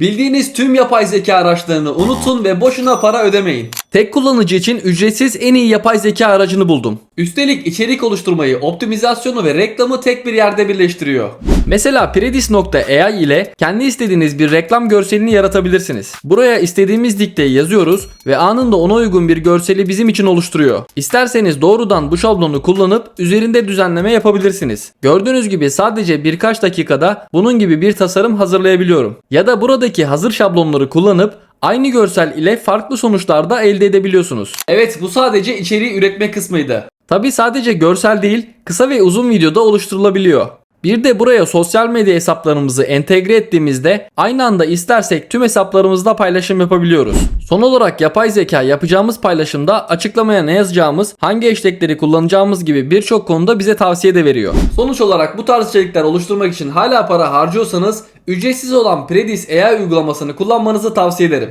Bildiğiniz tüm yapay zeka araçlarını unutun ve boşuna para ödemeyin. Tek kullanıcı için ücretsiz en iyi yapay zeka aracını buldum. Üstelik içerik oluşturmayı, optimizasyonu ve reklamı tek bir yerde birleştiriyor. Mesela Predis.ai ile kendi istediğiniz bir reklam görselini yaratabilirsiniz. Buraya istediğimiz dikteyi yazıyoruz ve anında ona uygun bir görseli bizim için oluşturuyor. İsterseniz doğrudan bu şablonu kullanıp üzerinde düzenleme yapabilirsiniz. Gördüğünüz gibi sadece birkaç dakikada bunun gibi bir tasarım hazırlayabiliyorum. Ya da buradaki hazır şablonları kullanıp aynı görsel ile farklı sonuçlar da elde edebiliyorsunuz. Evet bu sadece içeriği üretme kısmıydı. Tabi sadece görsel değil, kısa ve uzun videoda oluşturulabiliyor. Bir de buraya sosyal medya hesaplarımızı entegre ettiğimizde aynı anda istersek tüm hesaplarımızda paylaşım yapabiliyoruz. Son olarak yapay zeka yapacağımız paylaşımda açıklamaya ne yazacağımız, hangi hashtagleri kullanacağımız gibi birçok konuda bize tavsiye de veriyor. Sonuç olarak bu tarz içerikler oluşturmak için hala para harcıyorsanız ücretsiz olan Predis AI uygulamasını kullanmanızı tavsiye ederim.